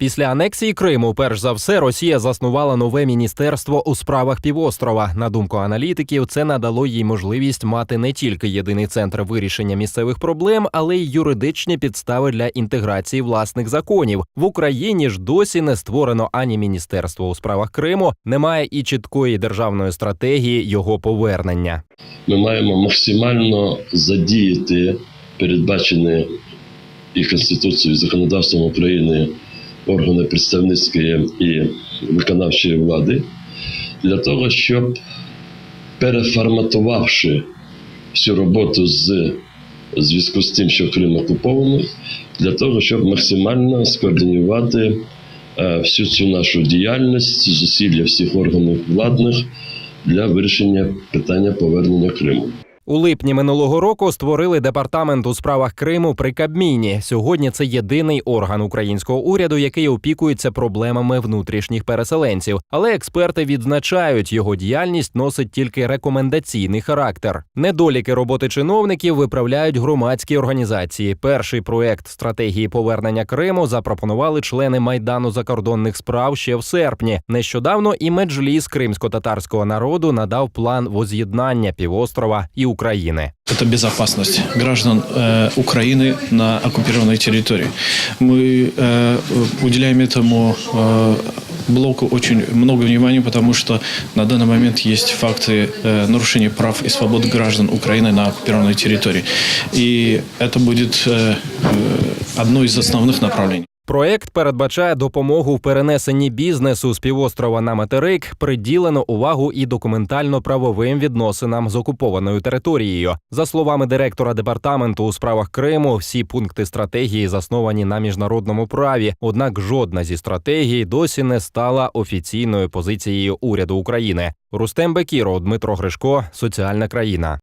Після анексії Криму, перш за все, Росія заснувала нове міністерство у справах півострова. На думку аналітиків, це надало їй можливість мати не тільки єдиний центр вирішення місцевих проблем, але й юридичні підстави для інтеграції власних законів. В Україні ж досі не створено ані міністерство у справах Криму, немає і чіткої державної стратегії його повернення. Ми маємо максимально задіяти передбачені і Конституцією, і законодавством України органи представницької і виконавчої влади для того, щоб переформатувавши всю роботу з зв'язку з тим, що Крим окупований, для того, щоб максимально скоординувати е, всю цю нашу діяльність, зусилля всіх органів владних для вирішення питання повернення Криму. У липні минулого року створили департамент у справах Криму при Кабміні. Сьогодні це єдиний орган українського уряду, який опікується проблемами внутрішніх переселенців. Але експерти відзначають, його діяльність носить тільки рекомендаційний характер. Недоліки роботи чиновників виправляють громадські організації. Перший проект стратегії повернення Криму запропонували члени майдану закордонних справ ще в серпні. Нещодавно і меджліс кримсько-татарського народу надав план воз'єднання півострова і України. Это безопасность граждан э, Украины на оккупированной территории. Мы э, уделяем этому э, блоку очень много внимания, потому что на данный момент есть факты э, нарушения прав и свобод граждан Украины на оккупированной территории. И это будет э, э, одно из основных направлений. Проект передбачає допомогу в перенесенні бізнесу з півострова на материк, приділено увагу і документально-правовим відносинам з окупованою територією. За словами директора департаменту у справах Криму, всі пункти стратегії засновані на міжнародному праві. Однак жодна зі стратегій досі не стала офіційною позицією уряду України. Рустем Бекіро, Дмитро Гришко, соціальна країна.